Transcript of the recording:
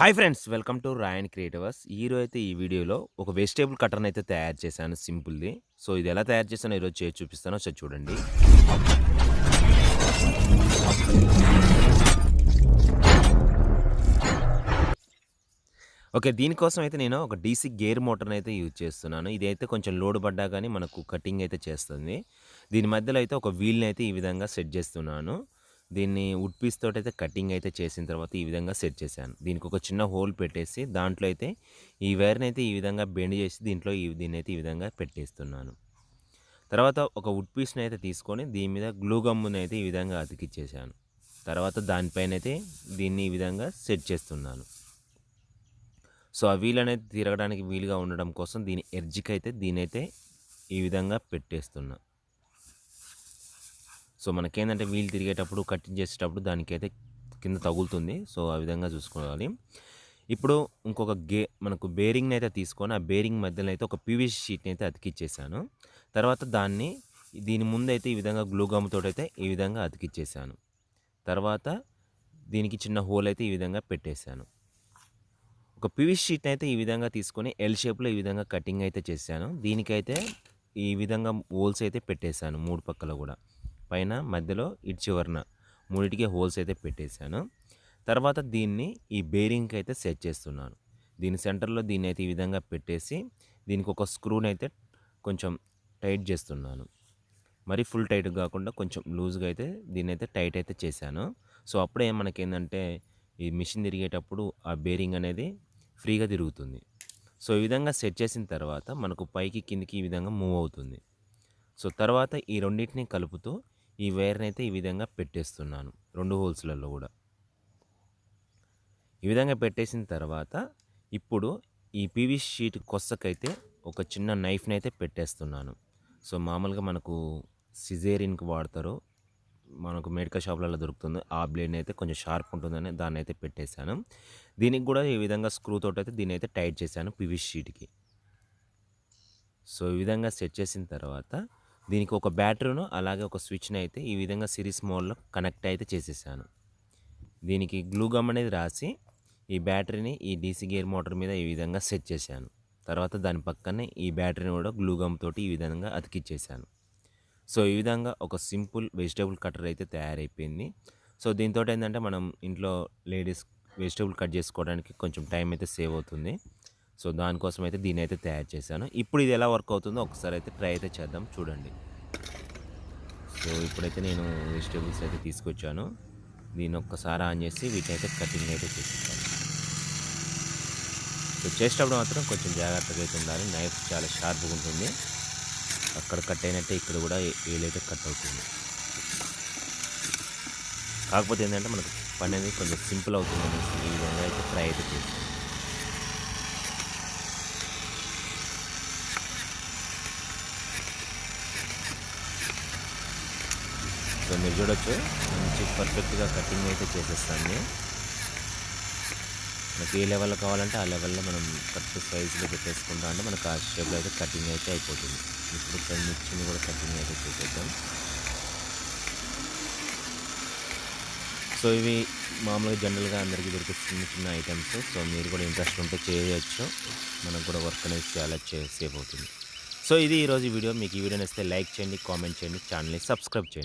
Hi friends welcome to Rayan creatives ఈరోజు అయితే ఈ వీడియోలో ఒక వెజిటేబుల్ కట్టర్ని అయితే తయారు చేశాను సింపుల్ది. సో ఇది ఎలా తయారు చేశానో ఈరోజు చేసి చూపిస్తానో ఒకసారి చూడండి. ఓకే దీనికోసం అయితే నేను ఒక డీసీ గేర్ మోటార్ని అయితే యూజ్ చేస్తున్నాను. ఇదైతే కొంచెం లోడ్ పడ్డా కానీ మనకు కటింగ్ అయితే చేస్తుంది. దీని మధ్యలో అయితే ఒక వీల్ని అయితే ఈ విధంగా సెట్ చేస్తున్నాను. దీన్ని వుడ్ పీస్ తోటి అయితే కటింగ్ అయితే చేసిన తర్వాత ఈ విధంగా సెట్ చేశాను. దీనికి ఒక చిన్న హోల్ పెట్టేసి దాంట్లో అయితే ఈ వైర్ని అయితే ఈ విధంగా బెండ్ చేసి దీంట్లో ఈ దీన్ని అయితే ఈ విధంగా పెట్టేస్తున్నాను. తర్వాత ఒక వుడ్ పీస్ని అయితే తీసుకొని దీని మీద గ్లూ గమ్ముని అయితే ఈ విధంగా అతికిచ్చేసాను తర్వాత దానిపైన అయితే దీన్ని ఈ విధంగా సెట్ చేస్తున్నాను. సో ఆ వీల్ అనేది తిరగడానికి వీలుగా ఉండడం కోసం దీని ఎడ్జ్కి అయితే దీనైతే ఈ విధంగా పెట్టేస్తున్నాను సో మనకేంటంటే వీల్ తిరిగేటప్పుడు కటింగ్ చేసేటప్పుడు దానికైతే కింద తగులుతుంది. సో ఆ విధంగా చూసుకోవాలి. ఇప్పుడు ఇంకొక గే మనకు బేరింగ్ని అయితే తీసుకొని ఆ బేరింగ్ మధ్యలో అయితే ఒక పీవీసీ షీట్ని అయితే అతికిచ్చేసాను. తర్వాత దాన్ని దీని ముందైతే ఈ విధంగా గ్లూ గమ్తో అయితే ఈ విధంగా అతికిచ్చేసాను. తర్వాత దీనికి చిన్న హోల్ అయితే ఈ విధంగా పెట్టేశాను. ఒక పీవీసీ షీట్ని అయితే ఈ విధంగా తీసుకొని ఎల్ షేప్లో ఈ విధంగా కటింగ్ అయితే చేశాను. దీనికైతే ఈ విధంగా హోల్స్ అయితే పెట్టేశాను మూడు పక్కల కూడా. పైన మధ్యలో ఇటు చివరన మూడింటికి హోల్స్ అయితే పెట్టేశాను. తర్వాత దీన్ని ఈ బేరింగ్కి అయితే సెట్ చేస్తున్నాను. దీని సెంటర్లో దీన్ని అయితే ఈ విధంగా పెట్టేసి దీనికి ఒక స్క్రూని అయితే కొంచెం టైట్ చేస్తున్నాను. మరి ఫుల్ టైట్ కాకుండా కొంచెం లూజ్గా అయితే దీన్ని అయితే టైట్ అయితే చేశాను. సో అప్పుడే మనకేంటంటే ఈ మిషన్ తిరిగేటప్పుడు ఆ బేరింగ్ అనేది ఫ్రీగా తిరుగుతుంది. సో ఈ విధంగా సెట్ చేసిన తర్వాత మనకు పైకి కిందికి ఈ విధంగా మూవ్ అవుతుంది. సో తర్వాత ఈ రెండింటిని కలుపుతూ ఈ వైర్ని అయితే ఈ విధంగా పెట్టేస్తున్నాను. రెండు హోల్స్లలో కూడా. ఈ విధంగా పెట్టేసిన తర్వాత ఇప్పుడు ఈ పీవీ షీట్ కొස්සకైతే ఒక చిన్న నైఫ్ని అయితే పెట్టేస్తున్నాను. సో మామూలుగా మనకు సిజేరిన్కి వాడతారు మనకు మెడికల్ షాప్లలో దొరుకుతుంది ఆ బ్లేడ్ని అయితే కొంచెం షార్ప్ ఉంటుందని దాన్ని అయితే పెట్టేశాను. దీనికి కూడా ఈ విధంగా స్క్రూ తోటి అయితే దీన్ని అయితే టైట్ చేశాను పీవీ షీట్కి. సో ఈ విధంగా సెట్ చేసిన తర్వాత దీనికి ఒక బ్యాటరీను అలాగే ఒక స్విచ్ని అయితే ఈ విధంగా సిరీస్ మోడ్లో కనెక్ట్ అయితే చేసేసాను. దీనికి గ్లూ గమ్ అనేది రాసి ఈ బ్యాటరీని ఈ డీసీ గేర్ మోటార్ మీద ఈ విధంగా సెట్ చేశాను. తర్వాత దాని పక్కనే ఈ బ్యాటరీని కూడా గ్లూ గమ్ తోటి ఈ విధంగా అతికిచ్చేసాను సో ఈ విధంగా ఒక సింపుల్ వెజిటేబుల్ కటర్ అయితే తయారైపోయింది. సో దీంతో ఏంటంటే మనం ఇంట్లో లేడీస్ వెజిటేబుల్ కట్ చేసుకోవడానికి కొంచెం టైం అయితే సేవ్ అవుతుంది. సో దానికోసం అయితే దీన్ని అయితే తయారు చేశాను. ఇప్పుడు ఇది ఎలా వర్క్ అవుతుందో ఒకసారి అయితే ట్రై అయితే చేద్దాం చూడండి. సో ఇప్పుడైతే నేను వెజిటేబుల్స్ అయితే తీసుకొచ్చాను. దీన్ని ఒక్కసారి ఆన్ చేసి వీటిని అయితే కటింగ్ అయితే చేసేస్తాను. సో చేసేటప్పుడు మాత్రం కొంచెం జాగ్రత్తగా అయితే ఉండాలి. నైఫ్ చాలా షార్ప్గా ఉంటుంది. అక్కడ కట్ అయినట్టే ఇక్కడ కూడా ఏలైతే కట్ అవుతుంది. కాకపోతే ఏంటంటే మనకు పని అనేది కొంచెం సింపుల్ అవుతుంది అనేసి ఈ విధంగా అయితే ట్రై అయితే చేస్తాం సో మీరు చూడొచ్చు. మంచి పర్ఫెక్ట్గా కటింగ్ అయితే చేసేస్తాను మనకి ఏ లెవెల్లో కావాలంటే ఆ లెవెల్లో మనం కరెక్ట్ సైజులో పెట్టేసుకుంటాం అంటే మనకు ఆ షేప్లో అయితే కటింగ్ అయితే అయిపోతుంది. ఇప్పుడు ఇక్కడ మిర్చిని కూడా కటింగ్ అయితే చేసేద్దాం. సో ఇవి మామూలుగా జనరల్గా అందరికీ దొరికే చిన్న చిన్న ఐటమ్స్. సో మీరు కూడా ఇంట్రెస్ట్ ఉంటే చేయవచ్చు మనకు కూడా వర్క్ అనేది చాలా సేఫ్ అవుతుంది. సో ఇది ఈరోజు వీడియో. మీకు ఈ వీడియో నచ్చితే లైక్ చేయండి కామెంట్ చేయండి ఛానల్ని సబ్స్క్రైబ్ చేయండి.